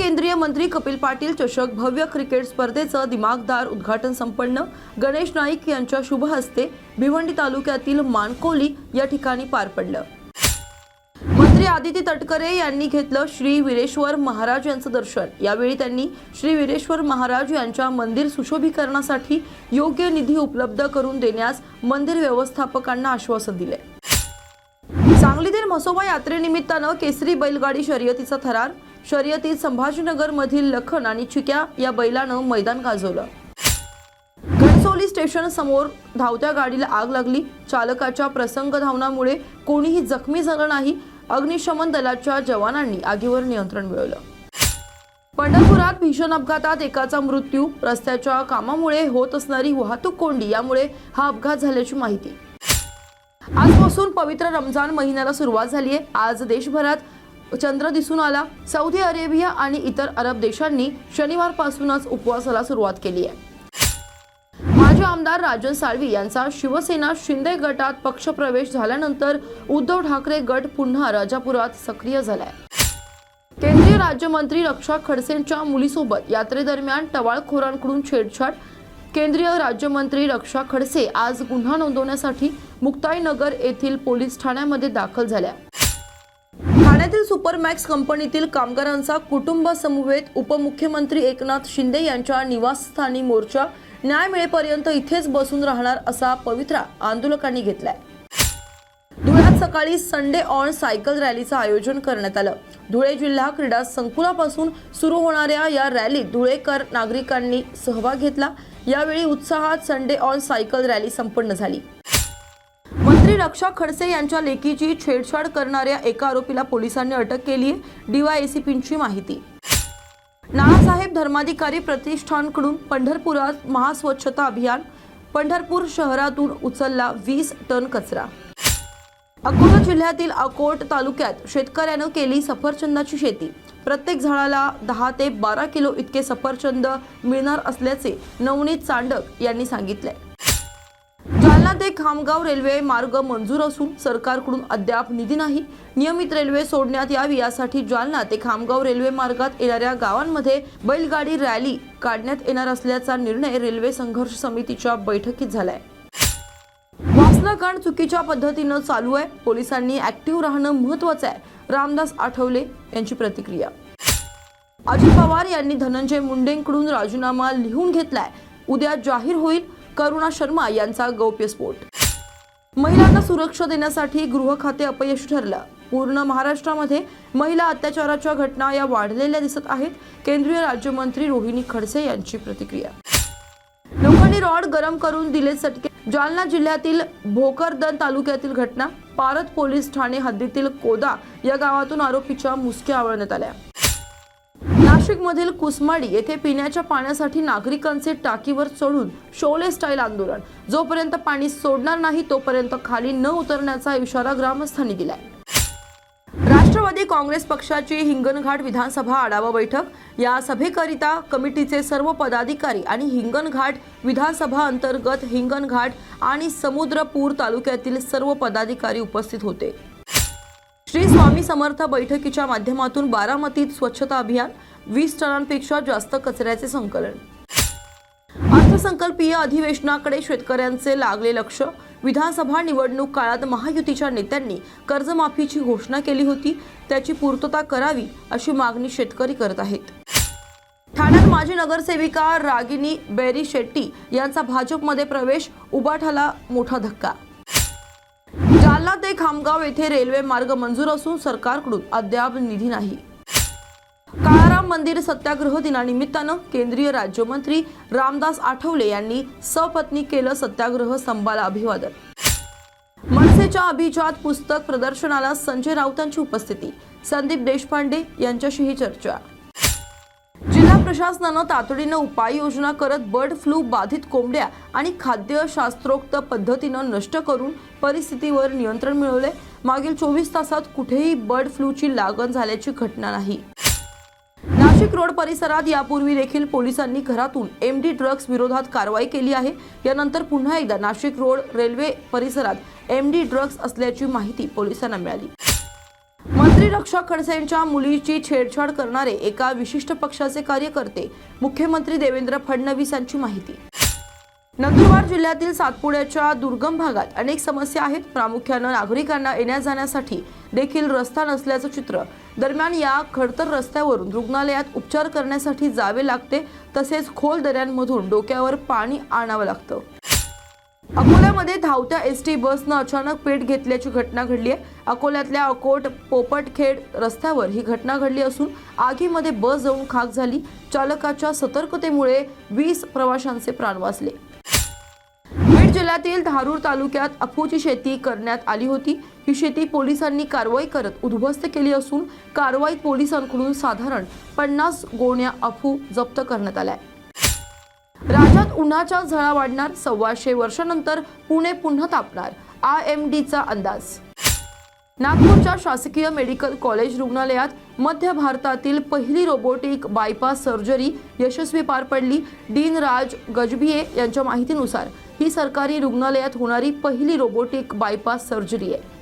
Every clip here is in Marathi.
केंद्रीय मंत्री कपिल पाटील चषक भव्य क्रिकेट स्पर्धेचं दिमागदार उद्घाटन संपन्न. गणेश नाईक यांच्या शुभ हस्ते भिवंडी तालुक्यातील मानकोली या ठिकाणी पार पडलं. मंत्री आदिती तटकरे यांनी घेतलं श्री वीरेश्वर महाराज यांचं दर्शन. यावेळी त्यांनी श्री वीरेश्वर महाराज यांच्या मंदिर सुशोभीकरणासाठी योग्य निधी उपलब्ध करून देण्यास मंदिर व्यवस्थापकांना आश्वासन दिले. सांगलीतील म्हसोबा यात्रेनिमित्तानं केसरी बैलगाडी शर्यतीचा थरार. शर्यतीत संभाजीनगर मधील लखन आणि चिक्या या बैलानं मैदान गाजवलं. घणसोली स्टेशन समोर धावत्या गाडीला आग लागली. चालकाच्या प्रसंग धावनामुळे कोणीही जखमी झालं नाही. अग्निशमन दलाच्या जवानांनी आगीवर नियंत्रण मिळवलं. पंढरपुरात भीषण अपघातात एकाचा मृत्यू. रस्त्याच्या कामामुळे होत असणारी वाहतूक कोंडी यामुळे हा अपघात झाल्याची माहिती. आजपासून पवित्र रमजान महिन्याला सुरुवात झाली आहे आज देशभरात चंद्र दिसून आला. सौदी अरेबिया आणि इतर अरब देशांनी शनिवारपासूनच उपवासाला सुरुवात केली आहे. माजी आमदार राजन साळवी यांचा शिवसेना शिंदे गटात पक्षप्रवेश झाल्यानंतर उद्धव ठाकरे गट पुन्हा राजापुरात सक्रिय झालाय. केंद्रीय राज्यमंत्री रक्षा खडसेंच्या मुलीसोबत यात्रेदरम्यान टवाळखोरांकडून छेडछाड. केंद्रीय राज्यमंत्री रक्षा खडसे आज गुन्हा नोंदवण्यासाठी मुक्ताईनगर येथील पोलीस ठाण्यामध्ये दाखल झाल्या. पुण्यातील सुपरमॅक्स कंपनीतील कामगारांचा कुटुंबासमवेत उपमुख्यमंत्री एकनाथ शिंदे यांच्या निवासस्थानी मोर्चा न्याय मिळेपर्यंत इथेच बसून राहणार असा पवित्रा आंदोलकांनी घेतलाय. धुळ्यात सकाळी संडे ऑन सायकल रॅलीचं आयोजन करण्यात आलं. धुळे जिल्हा क्रीडा संकुलापासून सुरू होणाऱ्या या रॅलीत धुळेकर नागरिकांनी सहभाग घेतला. यावेळी उत्साहात संडे ऑन सायकल रॅली संपन्न झाली. रक्षा खडसे यांच्या लेकीची छेडछाड करणाऱ्या एका आरोपीला पोलिसांनी अटक केली आहे डीवायएसीपींची माहिती. नानासाहेब धर्माधिकारी प्रतिष्ठानकडून पंढरपुरात महास्वच्छता अभियान पंढरपूर शहरातून उचलला वीस टन कचरा. अकोला जिल्ह्यातील अकोट तालुक्यात शेतकऱ्यानं केली सफरचंदाची शेती. प्रत्येक झाडाला दहा ते बारा किलो इतके सफरचंद मिळणार असल्याचे नवनीत चांडक यांनी सांगितले ते खामगाव रेल्वे मार्ग मंजूर असून सरकारकडून अद्याप निधी नाही. नियमित रेल्वे सोडण्यात यावी यासाठी जालना ते खामगाव रेल्वे मार्गात येणाऱ्या गावांमध्ये बैलगाडी रॅली काढण्यात येणार असल्याचा निर्णय रेल्वे संघर्ष समितीच्या बैठकीत झालाय. वासनाकांड चुकीच्या पद्धतीनं चालू आहे. पोलिसांनी ऍक्टिव्ह राहणं महत्वाचं आहे. रामदास आठवले यांची प्रतिक्रिया. अजित पवार यांनी धनंजय मुंडेंकडून राजीनामा लिहून घेतलाय. उद्या जाहीर होईल. करुणा शर्मा यांचा गौप्यस्फोट महिलांना सुरक्षा देण्यासाठी गृह खाते अपयशी ठरलं. पूर्ण महाराष्ट्रामध्ये महिला अत्याचाराच्या घटना या वाढलेल्या दिसत आहेत. केंद्रीय राज्यमंत्री रोहिणी खडसे यांची प्रतिक्रिया. लोकांनी रॉड गरम करून दिले सटके जालना जिल्ह्यातील भोकरदन तालुक्यातील घटना. पारत पोलीस ठाणे हद्दीतील कोदा या गावातून आरोपीच्या मुसक्या आवळण्यात आल्या. नाशिक मधील कुसमाडी येथे पिण्याच्या पाण्यासाठी नागरिकांचे टाकीवर चढून शोले स्टाईल आंदोलन. जोपर्यंत पाणी सोडणार नाही तोपर्यंत खाली न उतरण्याचा इशारा ग्रामस्थांनी दिलाय. राष्ट्रवादी काँग्रेस पक्षाची हिंगणघाट विधानसभा आढावा बैठक. या सभेकरिता कमिटीचे सर्व पदाधिकारी आणि हिंगणघाट विधानसभा अंतर्गत हिंगणघाट आणि समुद्रपूर तालुक्यातील सर्व पदाधिकारी उपस्थित होते. श्री स्वामी समर्थ बैठकीच्या माध्यमातून बारामतीत स्वच्छता अभियान वीस टनांपेक्षा जास्त कचऱ्याचे संकलन. अर्थसंकल्पीय अधिवेशनाकडे शेतकऱ्यांचे लागले लक्ष. विधानसभा निवडणूक काळात महायुतीच्या नेत्यांनी कर्जमाफीची घोषणा केली होती. त्याची पूर्तता करावी अशी मागणी शेतकरी करत आहेत. ठाण्यात माजी नगरसेविका रागिनी बेरी शेट्टी यांचा भाजपमध्ये प्रवेश उबाठाला मोठा धक्का. जालना ते खामगाव येथे रेल्वे मार्ग मंजूर असून सरकारकडून अद्याप निधी नाही. मंदिर सत्याग्रह दिनानिमित्तानं केंद्रीय राज्यमंत्री रामदास आठवले यांनी सपत्नी केलं सत्याग्रह स्तंभाला अभिवादन. मनसेच्या अभिजात पुस्तक प्रदर्शनाला संजय राऊतांची उपस्थिती संदीप देशपांडे यांच्याशीही चर्चा. जिल्हा प्रशासनानं तातडीनं उपाययोजना करत बर्ड फ्लू बाधित कोंबड्या आणि खाद्य शास्त्रोक्त पद्धतीनं नष्ट करून परिस्थितीवर नियंत्रण मिळवले मागील चोवीस तासात कुठेही बर्ड फ्लूची लागण झाल्याची घटना नाही. नाशिक रोड परिसरात यापूर्वी देखील पोलिसांनी घरातून एम डी ड्रग्ज विरोधात कारवाई केली आहे. यानंतर पुन्हा एकदा नाशिक रोड रेल्वे परिसरात एम डी ड्रग्ज असल्याची माहिती पोलिसांना मिळाली. मंत्री रक्षा खडसेंच्या मुलीची छेडछाड करणारे एका विशिष्ट पक्षाचे कार्यकर्ते मुख्यमंत्री देवेंद्र फडणवीस यांची माहिती. नंदुरबार जिल्ह्यातील सातपुड्याच्या दुर्गम भागात अनेक समस्या आहेत. प्रामुख्यानं नागरिकांना येण्या जाण्यासाठी देखील रस्ता नसल्याचं चित्र. दरम्यान या खडतर रस्त्यावरून रुग्णालयात उपचार करण्यासाठी जावे लागते. तसेच खोल दऱ्यांमधून डोक्यावर पाणी आणावं लागतं. अकोल्यामध्ये धावत्या एस टी बसनं अचानक पेट घेतल्याची घटना घडली आहे अकोल्यातल्या अकोट पोपटखेड रस्त्यावर ही घटना घडली असून आगीमध्ये बस जाऊन खाक झाली. चालकाच्या सतर्कतेमुळे वीस प्रवाशांचे प्राण वाचले. जिल्ह्यातील धारूर तालुक्यात अफूची शेती करण्यात आली होती. ही शेती पोलिसांनी कारवाई करत उद्ध्वस्त केली असून कारवाईत पोलिसांकडून साधारण पन्नास गोण्या अफू जप्त करण्यात आल्या राज्यात उन्हाच्या झळा वाढणार सव्वाशे वर्षानंतर पुणे पुन्हा तापणार आय एम डीचा अंदाज. नागपूरच्या शासकीय मेडिकल कॉलेज रुग्णालयात मध्य भारतातील पहिली रोबोटिक बायपास सर्जरी यशस्वी पार पडली. डीन राज गजबिये यांच्या माहितीनुसार ही सरकारी रुग्णालयात होणारी पहिली रोबोटिक बायपास सर्जरी आहे.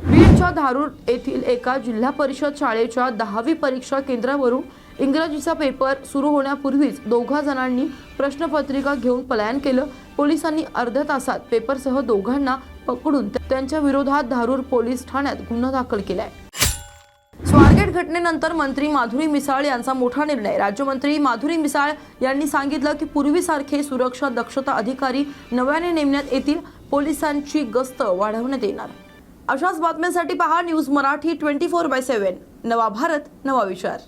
बीडच्या धारूर येथील एका जिल्हा परिषद शाळेच्या दहावी परीक्षा केंद्रावरून इंग्रजीचा पेपर सुरू होण्यापूर्वीच दोघा जणांनी प्रश्नपत्रिका घेऊन पलायन केलं. पोलिसांनी अर्ध्या तासात पेपरसह दोघांना पकडून त्यांच्या विरोधात धारूर पोलीस ठाण्यात गुन्हा दाखल केलाय. स्वारगेट घटनेनंतर मंत्री माधुरी मिसाळ यांचा मोठा निर्णय. राज्यमंत्री माधुरी मिसाळ यांनी सांगितलं की पूर्वीसारखे सुरक्षा दक्षता अधिकारी नव्याने नेमण्यात येतील पोलिसांची गस्त वाढवण्यात येणार. अशाच बातम्यांसाठी पहा news Marathi twenty four by seven. नवा भारत नवा विचार.